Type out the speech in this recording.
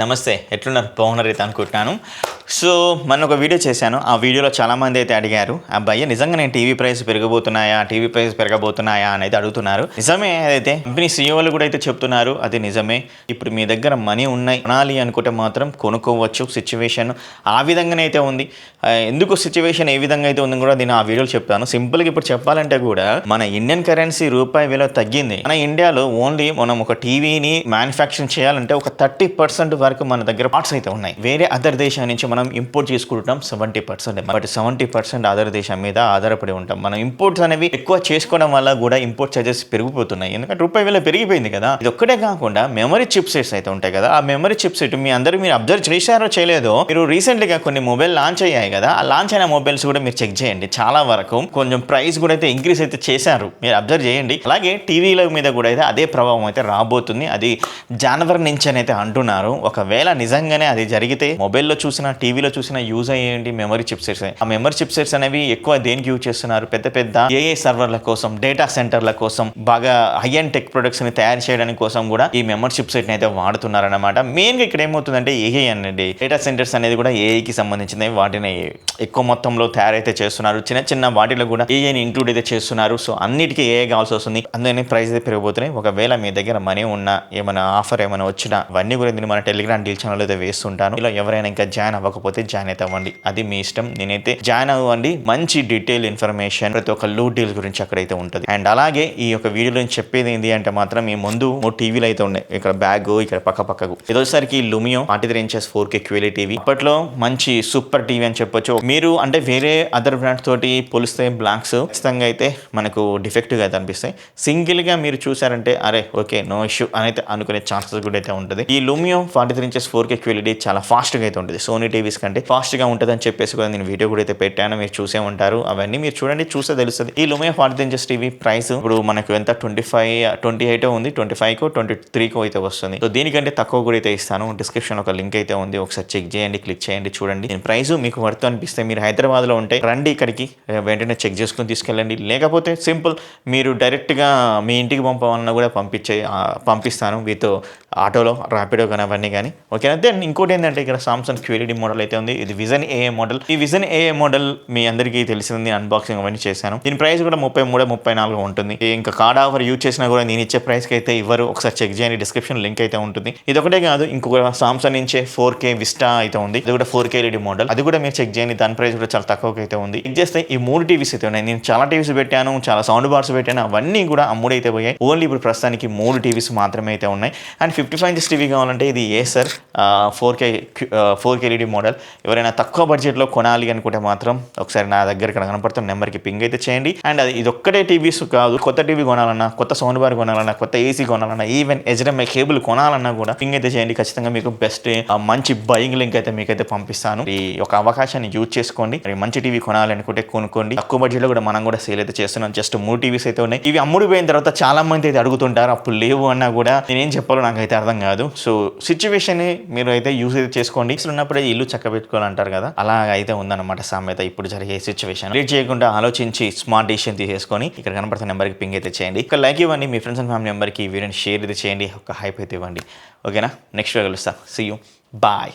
నమస్తే. ఎట్లున్నారు? బాగున్నారు? అయితే అనుకుంటున్నాను. సో మొన్న ఒక వీడియో చేశాను. ఆ వీడియోలో చాలామంది అయితే అడిగారు అబ్బాయి నిజంగా నేను టీవీ ప్రైస్ పెరగబోతున్నాయా టీవీ ప్రైస్ పెరగబోతున్నాయా? అని అయితే అడుగుతున్నారు. నిజమే అదైతే కంపెనీ సీఈఓలు కూడా అయితే చెప్తున్నారు అది నిజమే. ఇప్పుడు మీ దగ్గర మనీ ఉన్నాయి కొనాలి అనుకుంటే మాత్రం కొనుక్కోవచ్చు సిచ్యువేషన్ ఆ విధంగానే అయితే ఉంది. ఎందుకు సిచ్యువేషన్ ఏ విధంగా అయితే ఉందని కూడా నేను ఆ వీడియోలో చెప్తాను. సింపుల్గా ఇప్పుడు చెప్పాలంటే కూడా మన ఇండియన్ కరెన్సీ రూపాయి విలువ తగ్గింది. మన ఇండియాలో ఓన్లీ మనం ఒక టీవీని మ్యానుఫ్యాక్చరింగ్ చేయాలంటే ఒక థర్టీ పర్సెంట్ వరకు మన దగ్గర పార్ట్స్ అయితే ఉన్నాయి. వేరే అదర్ దేశం నుంచి మనం ఇంపోర్ట్ చేసుకుంటాం seventy percent but seventy percent other దేశం మీద ఆధారపడి ఉంటాం. మనం ఇంపోర్ట్స్ అనేవి ఎక్కువ చేసుకోవడం వల్ల కూడా ఇంపోర్ట్ చార్జెస్ పెరిగిపోతున్నాయి. ఎందుకంటే రూపాయి వేల పెరిగిపోయింది కదా. ఇది ఒక్కటే కాకుండా మెమరీ చిప్సెట్స్ అయితే ఉంటాయి కదా. ఆ మెమరీ చిప్సెట్ మీ అందరూ మీరు అబ్జర్వ్ చేశారో చేయలేదో మీరు రీసెంట్గా కొన్ని మొబైల్ లాంచ్ అయ్యాయి కదా. ఆ లాంచ్ అయిన మొబైల్స్ కూడా మీరు చెక్ చేయండి. చాలా వరకు కొంచెం ప్రైస్ కూడా అయితే ఇంక్రీస్ అయితే చేశారు. మీరు అబ్జర్వ్ చేయండి. అలాగే టీవీల మీద కూడా అయితే అదే ప్రభావం అయితే రాబోతుంది. అది జనవరి నుంచి అని అయితే అంటున్నారు. ఒకవేళ నిజంగానే అది జరిగితే మొబైల్లో చూసిన టీవీలో చూసిన యూజ్ అయ్యేంటి మెమరీ చిప్ సెట్స్ ఆ మెమరీ చిప్ సెట్స్ అనేవి ఎక్కువ దేనికి యూజ్ చేస్తున్నారు? పెద్ద పెద్ద ఏఏ సర్వర్ల కోసం డేటా సెంటర్ల కోసం బాగా హై అండ్ టెక్ ప్రొడక్ట్స్ని తయారు చేయడానికి కోసం కూడా ఈ మెమరీ చిప్ సెట్ అయితే వాడుతున్నారన్నమాట. మెయిన్గా ఇక్కడ ఏమవుతుందంటే ఏఐ అనేది డేటా సెంటర్స్ అనేది కూడా ఏఐకి సంబంధించినవి. వాటిని ఎక్కువ మొత్తంలో తయారైతే చేస్తున్నారు. చిన్న చిన్న వాటిలో కూడా ఏఐని ఇంక్లూడ్ అయితే చేస్తున్నారు. సో అన్నిటికీ ఏఐ కావాల్సి వస్తుంది. అందుకని ప్రైస్ అయితే పెరిగిపోతున్నాయి. ఒకవేళ మీ దగ్గర మనీ ఉన్నా ఏమైనా ఆఫర్ ఏమైనా వచ్చినా అవన్నీ గురించి నేను మన టెలిగ్రామ్ డీల్ ఛానల్ అయితే వేస్తుంటాను. ఇలా ఎవరైనా ఇంకా జాయిన్ అవ్వకపోతే జాయిన్ అయితే అవ్వండి అది మీ ఇష్టం. నేనైతే జాయిన్ అవ్వండి. మంచి డీటెయిల్ ఇన్ఫర్మేషన్ ప్రతి ఒక్క లూ డీల్ గురించి అక్కడైతే ఉంటుంది. అండ్ అలాగే ఈ యొక్క వీడియోలో నేను చెప్పేది ఏంటి అంటే మాత్రం మీ ముందు టీవీలు అయితే ఉన్నాయి ఇక్కడ బ్యాగ్ ఇక్కడ పక్క పక్కకు. ఇదోసారికి Lumio forty three inches four K Q L TV. అప్పట్లో మంచి సూపర్ టీవీ అని చెప్పొచ్చు. మీరు అంటే వేరే అదర్ బ్రాండ్స్ తోటి పోలిస్తే బ్లాక్స్ ఖచ్చితంగా అయితే మనకు డిఫెక్ట్గా అయితే అనిపిస్తాయి. సింగిల్గా మీరు చూసారంటే అరే ఓకే నో ఇష్యూ అని అయితే అనుకునే ఛాన్సెస్ కూడా అయితే ఉంటుంది. ఈ Lumio forty three inches four K QLED చాలా ఫాస్ట్గా అయితే ఉంటుంది. సోనీ టీవీస్ కంటే ఫాస్ట్గా ఉంటుంది అని చెప్పేసి కూడా నేను వీడియో కూడా అయితే పెట్టాను. మీరు చూసే ఉంటారు. అవన్నీ మీరు చూడండి చూస్తే తెలుస్తుంది. ఈ Lumio forty inches TV price ఇప్పుడు మనకు ఎంత? ట్వంటీ ఫైవ్ ట్వంటీ ఎయిట్ ఉంది ట్వంటీ ఫైవ్ కో ట్వంటీ త్రీ కో అయితే వస్తుంది. సో దీనికంటే తక్కువ కూడా అయితే ఇస్తాను. డిస్క్రిప్షన్ ఒక లింక్ అయితే ఉంది. ఒకసారి చెక్ చేయండి క్లిక్ చేయండి చూడండి. నేను ప్రైస్ మీకు వర్త్ అనిపిస్తే మీరు హైదరాబాద్లో ఉంటే రండి ఇక్కడికి. వెంటనే చెక్ చేసుకుని తీసుకెళ్ళండి. లేకపోతే సింపుల్ మీరు డైరెక్ట్గా మీ ఇంటికి పంపాలన్నా కూడా పంపించే పంపిస్తాను. మీతో ఆటోలో ర్యాపిడో కానీ అవన్నీ కానీ ఓకేనా దెన్ ఇంకోటి ఏంటంటే ఇక్కడ సామ్సంగ్ క్యూరిటీ మోడల్ అయితే ఉంది. ఇది విజన్ ఏఏ మోడల్ ఈ విజన్ ఏఏ మోడల్ మీ అందరికీ తెలిసింది. అన్బాక్సింగ్ అవన్నీ చేశాను. దీని ప్రైస్ కూడా ముప్పై మూడు ముప్పై నాలుగు ఉంటుంది. ఇంకా కార్డ్ ఆఫర్ యూజ్ చేసినా కూడా నేను ఇచ్చే ప్రైస్కి అయితే ఇవ్వరు. ఒకసారి చెక్ చేయండి. డిస్క్రిప్షన్ లింక్ అయితే ఉంటుంది. ఇది ఒకటే కాదు ఇంకొక సామ్సంగ్ నుంచే ఫోర్ కే విస్టా అయితే ఉంది. ఇది కూడా ఫోర్ కే ఎల్ఈడి మోడల్ అది కూడా మీరు చెక్ చేయండి. దాని ప్రైస్ కూడా చాలా తక్కువకి అయితే ఉంది. ఇది చేస్తే ఈ మూడు టీవీస్ అయితే ఉన్నాయి. నేను చాలా టీవీస్ పెట్టాను. చాలా సౌండ్ బార్స్ పెట్టాను. అవన్నీ కూడా ఆ మూడు అయితే పోయాయి. ఓన్లీ ఇప్పుడు ప్రస్తుతానికి మూడు టీవీస్ మాత్రమే అయితే ఉన్నాయి. And fifty five inches TV కావాలంటే ఇది ఏ sir four K four K LED model ఎవరైనా తక్కువ బడ్జెట్లో కొనాలి అనుకుంటే మాత్రం ఒకసారి నా దగ్గర ఇక్కడ కనపడుతున్న నెంబర్కి పింగ్ అయితే చేయండి. అండ్ అది ఇది ఒక్కటే టీవీస్ కాదు కొత్త టీవీ కొనాలన్నా కొత్త సౌండ్ బార్ కొనాలన్నా కొత్త ఏసీ కొనాలన్నా ఈవెన్ హెచ్డిఎంఐ కేబుల్ కొనాలన్నా కూడా పింగ్ అయితే చేయండి. ఖచ్చితంగా మీకు బెస్ట్ మంచి బయింగ్ లింక్ అయితే మీకైతే పంపిస్తాను. ఈ ఒక అవకాశాన్ని యూజ్ చేసుకోండి. మరి మంచి టీవీ కొనాలనుకుంటే కొనుక్కోండి. తక్కువ బడ్జెట్లో కూడా మనం కూడా సేల్ అయితే చేస్తున్నాం. జస్ట్ మూడు టీవీస్ అయితే ఉన్నాయి. ఇవి అమ్ముడు పోయిన తర్వాత చాలా మంది అయితే అడుగుతుంటారు అప్పుడు లేవు అన్నా కూడా నేనేం చెప్పాలో నాకైతే అర్థం కాదు. సో సిచ్యువేషన్ మీరు అయితే యూజ్ అయితే చేసుకోండి. అసలు ఉన్నప్పుడు ఇల్లు చక్క పెట్టుకోవాలంటారు కదా? అలా అయితే ఉందన్నమాట సామెత ఇప్పుడు జరిగే సిచ్యువేషన్ లేట్ చేయకుండా ఆలోచించి స్మార్ట్ డిసిషన్ తీసేసుకొని ఇక్కడ కనపడుతున్న నెంబర్కి పింగ్ అయితే చేయండి. ఒక లైక్ ఇవ్వండి మీ ఫ్రెండ్స్ అండ్ ఫ్యామిలీ నెంబర్కి వీడియోని షేర్ అయితే చేయండి. ఒక హైప్ అయితే ఇవ్వండి. ఓకేనా నెక్స్ట్ కలుస్తాం. See you bye